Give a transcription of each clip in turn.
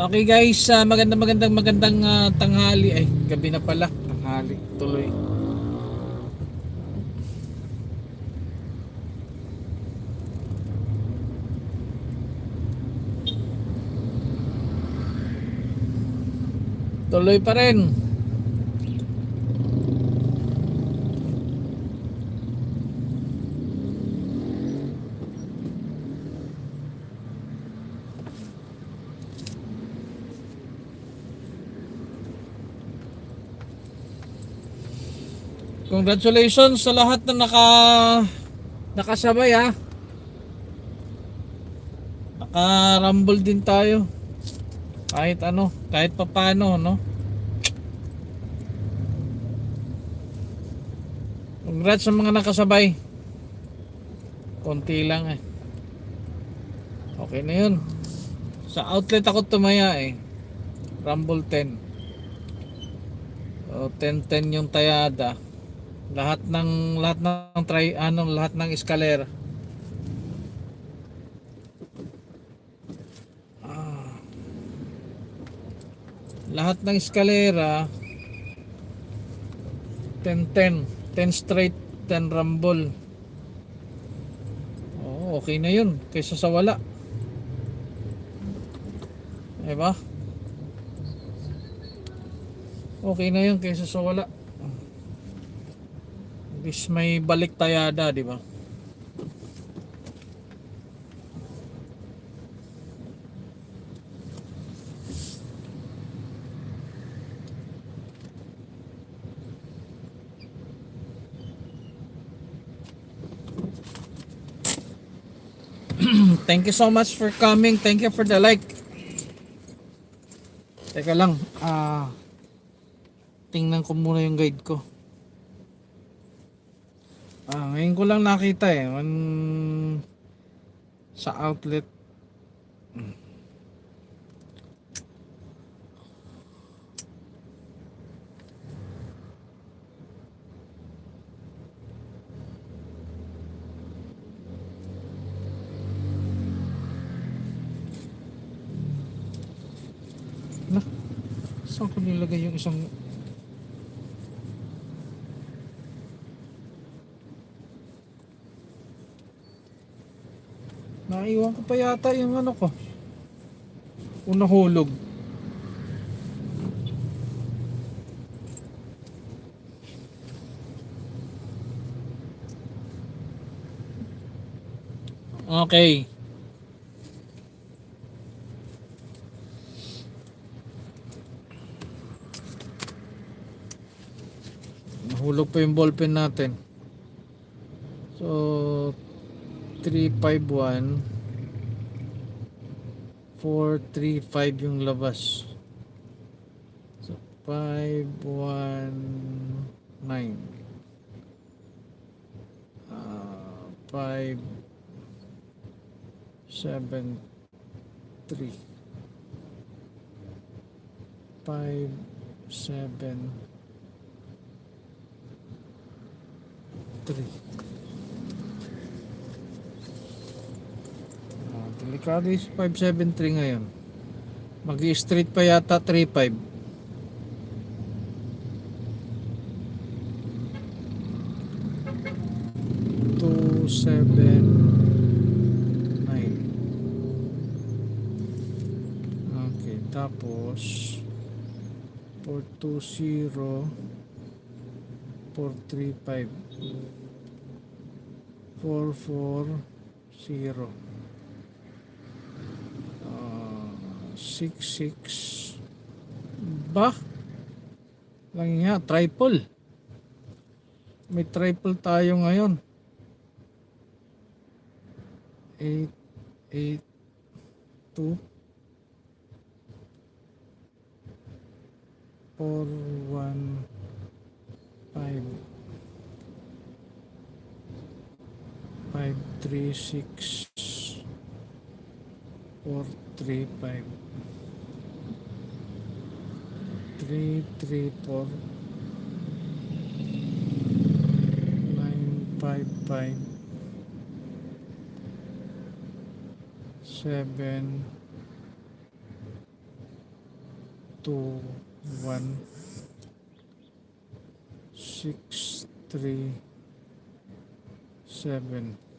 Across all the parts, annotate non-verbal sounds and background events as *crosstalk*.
Okay guys, ah, magandang magandang magandang ah, tanghali ay gabi na pala. Tanghali tuloy. Tuloy pa rin. Congratulations sa lahat na naka nakasabay ha. Naka-rumble din tayo. Kahit ano, kahit papano, no? Congrats sa mga nakasabay. Konti lang eh. Okay na yun. Sa outlet ako tumaya eh. Rumble 10. O 10-10 yung tayada. Lahat ng lahat ng try ano lahat ng escalator. Ah. Lahat ng eskalera 10-10 10 straight 10 rumble Oo, okay na yun kaysa sa wala diba okay na yun kaysa sa wala least may balik tayada di ba *clears throat* Thank you so much for coming. Thank you for the like. Teka lang. Ah, tingnan ko muna yung guide ko. Ah, ngayon ko lang nakita eh. Man, sa outlet. Saan ko nilagay yung isang Naiwan ko pa yata yung ano ko. Una hulog. Okay. Nahulog pa yung ballpen natin. So, 351 435 yung labas. So, 519 Ah, 5 7 3 5 7 3 Ah, delikado is 573 ngayon. Mag-straight pa yata 35. Two seven nine. Okay, tapos 420 435 440 Ah, 66 ba? Lang nga triple. May triple tayo ngayon. 8 8 2 4 1 5 5 3 6 4 3 5 3 3 4 9 5 5 7 2, 1, 6, 3, 7.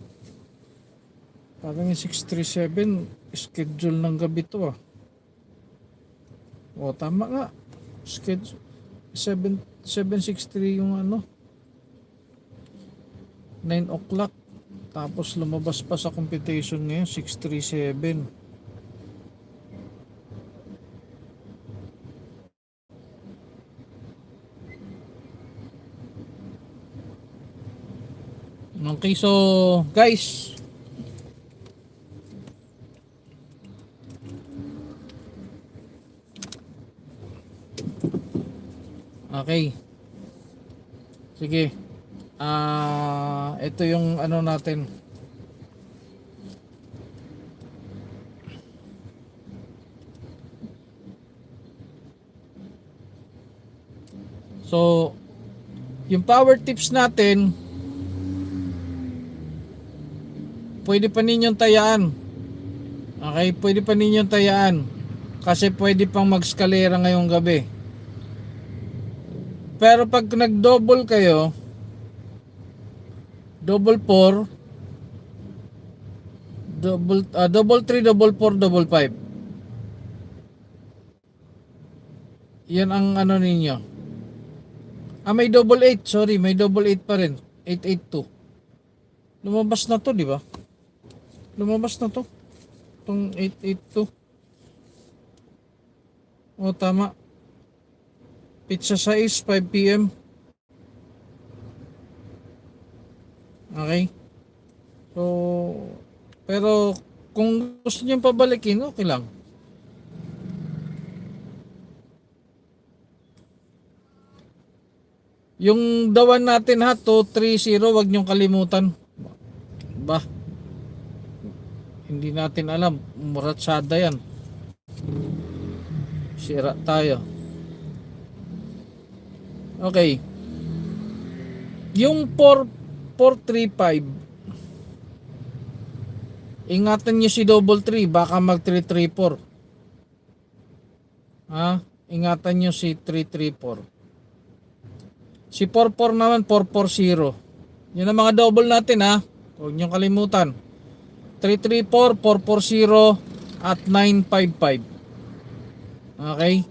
Parang yung 637, schedule ng gabi to ah. O, tama nga. Schedule. 7, 763 yung ano. 9 o'clock. Tapos lumabas pa sa computation ngayon, 637. Okay, so guys, Okay. Sige. Ah, ito yung ano natin. So, yung power tips natin, pwede pa ninyong tayaan. Okay, pwede pa ninyong tayaan. Kasi pwede pang mag-skalera ngayong gabi. Pero pag nag-double kayo, double 4, double, ah, double 3, double 4, double 5. Yan ang ano ninyo. Ah, may double 8. Sorry, may double 8 pa rin. 882. Lumabas na to, di ba? Lumabas na to. Itong 882. O, tama. Pizza size, 5 p.m. Okay. So, pero kung gusto niyo pabalikin, okay lang. Yung dawan natin ha, 230, wag niyong kalimutan. Ba? Hindi natin alam. Muratsada yan. Sira tayo. Okay. Yung 4 435 Ingatan niyo si double 3 baka mag 334. Ha? Ingatan niyo si 334. Si 44 naman 440. Yan ang mga double natin ha. Huwag niyo kalimutan. 334, 440 at 955. Okay?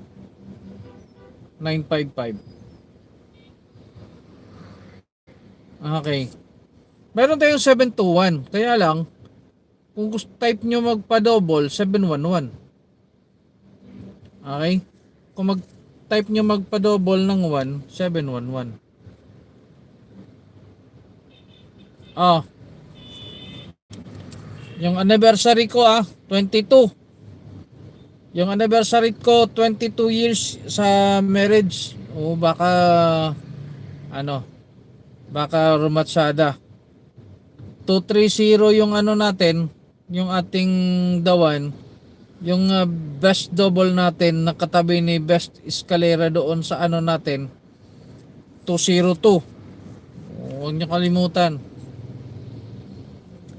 955. Okay. Meron tayong 721. Kaya lang, kung gusto type nyo magpa-double, 711. Okay? Kung mag-type nyo magpa-double ng 1, 711. Ah. Yung anniversary ko ah, 22. Yung anniversary ko, 22 years sa marriage. O baka, ano, baka rumatsada. 230 yung ano natin, yung ating dawan, yung uh, best double natin nakatabi ni best escalera doon sa ano natin 202 huwag nyo kalimutan.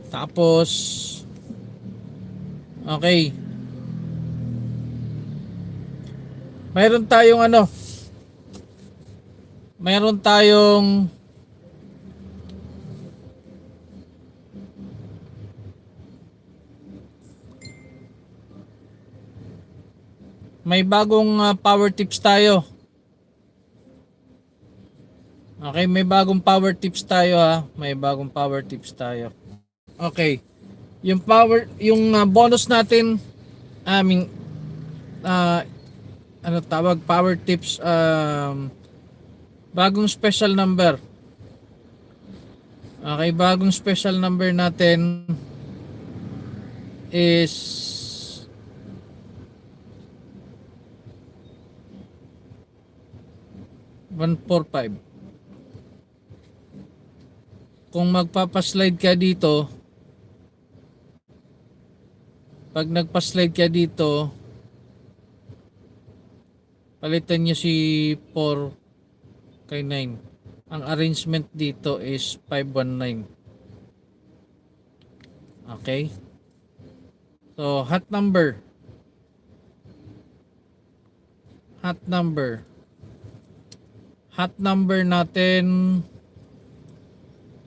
Tapos okay. Mayroon tayong ano? Mayroon tayong may bagong uh, power tips tayo. Okay, may bagong power tips tayo ha. May bagong power tips tayo. Okay. Yung power, yung uh, bonus natin, I mean, uh, ano tawag, power tips, um, bagong special number. Okay, bagong special number natin is 145. Kung magpapaslide ka dito, pag nagpa-slide ka dito, palitan nyo si 4 kay 9. Ang arrangement dito is 519. Okay? So, hot number hot number. Hot number natin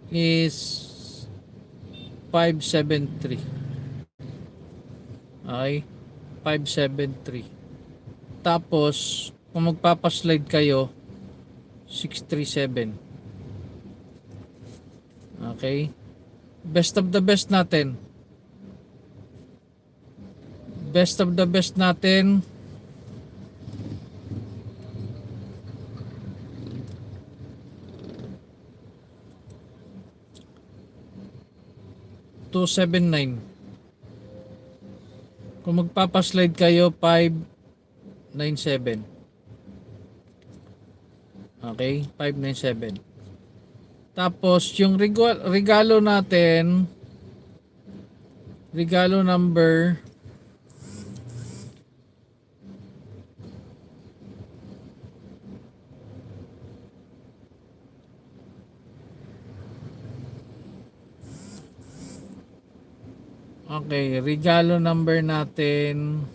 is 573. Okay? 573. Tapos, kung magpapaslide kayo, 637. Okay? Best of the best natin. Best of the best natin. Two seven nine. Kung magpapaslide kayo, 597. Okay, 597. Tapos, yung regalo natin, regalo number Okay, regalo number natin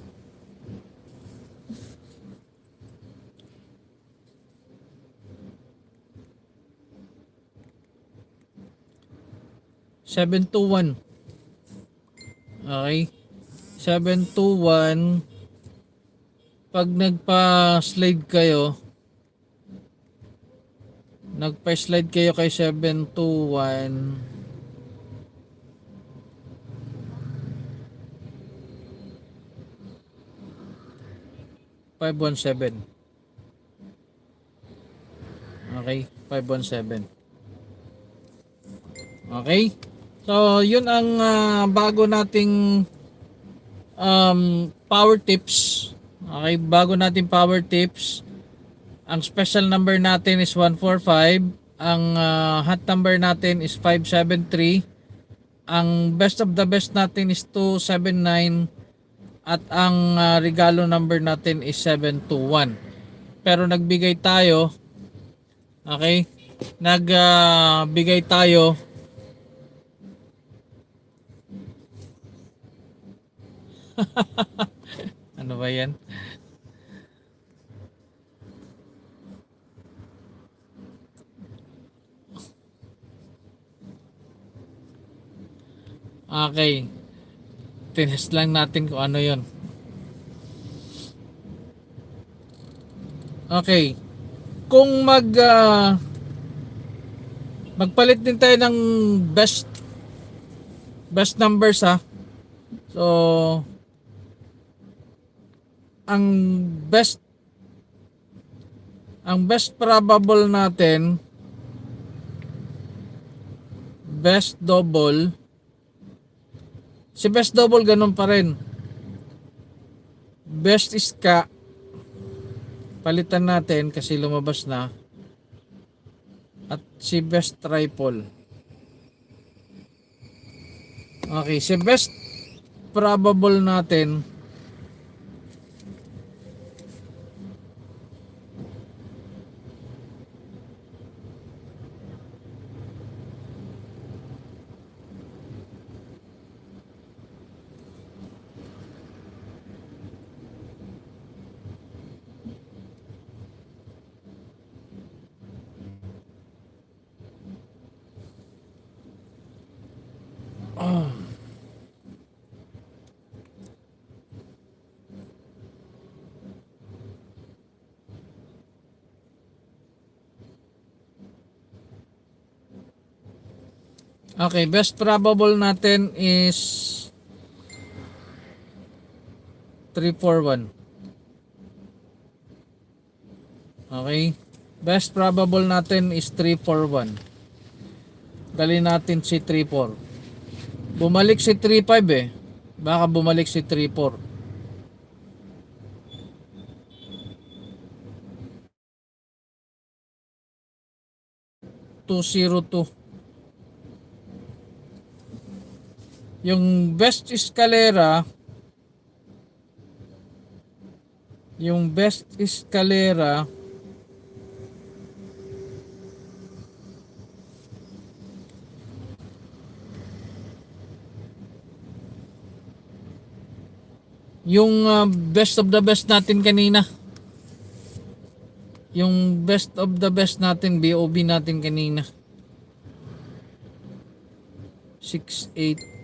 Seven two one. Okay. Seven two one. Pag nagpa-slide kayo, nagpa-slide kayo kay 721 517 Okay, 517 Okay? So, yun ang ah, bago nating um, power tips. Okay, bago nating power tips. Ang special number natin is 145. Ang ah, hot number natin is 573. Ang best of the best natin is 279. At ang ah, regalo number natin is 721. Pero nagbigay tayo. Okay? Nagbigay tayo *laughs* ano ba yan? Okay. Tinest lang natin kung ano yon. Okay. Kung mag ah, magpalit din tayo ng best best numbers ha. So ang best ang best probable natin best double si best double ganun pa rin. Best is ka. Palitan natin kasi lumabas na. At si best triple. Okay si best probable natin Okay, best probable natin is 341. Okay. Best probable natin is 341. Dali natin si 34. Bumalik si 35 eh. Baka bumalik si 34. Two zero two. Yung best escalera yung best escalera yung ah, best of the best natin kanina yung best of the best natin, BOB natin kanina. 6-8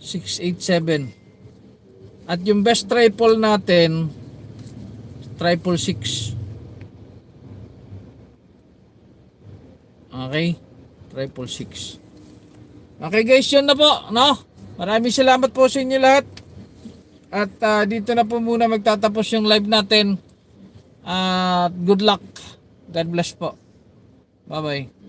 687 At yung best triple natin triple 6 Okay triple 6 Okay guys yun na po no? Maraming salamat po sa inyo lahat. At ah, dito na po muna magtatapos yung live natin. At good luck. God bless po. Bye bye